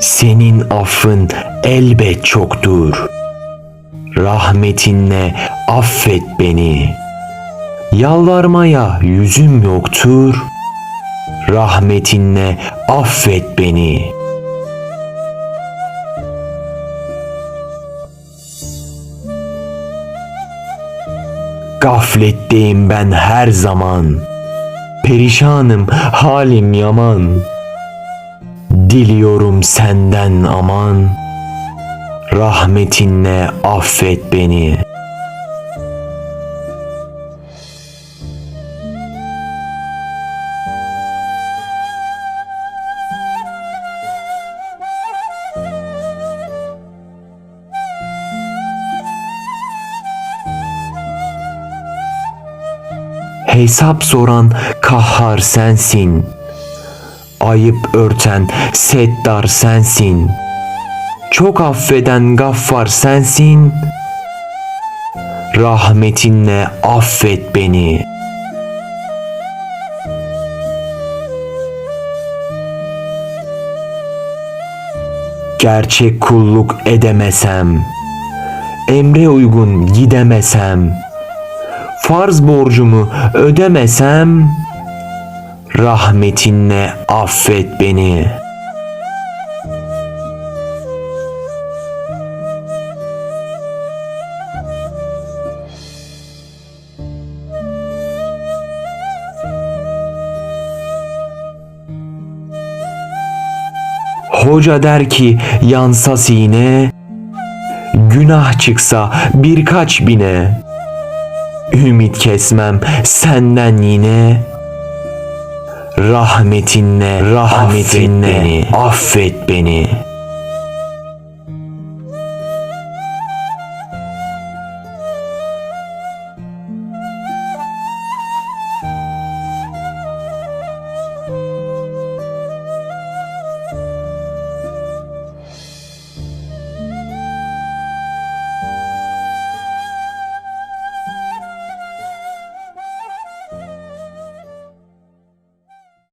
Senin affın elbet çoktur. Rahmetinle affet beni. Yalvarmaya yüzüm yoktur. Rahmetinle affet beni. Gafletteyim ben her zaman. Perişanım, halim yaman. Diliyorum senden aman. Rahmetinle affet beni. Hesap soran kahhar sensin. Ayıp örten settar sensin. Çok affeden gaffar sensin. Rahmetinle affet beni. Gerçek kulluk edemesem, emre uygun gidemesem, farz borcumu ödemesem, rahmetinle affet beni. Hoca der ki yansa sine, günah çıksa birkaç bine. Ümit kesmem senden yine. Rahmetinle, rahmetinle affet beni. Affet beni.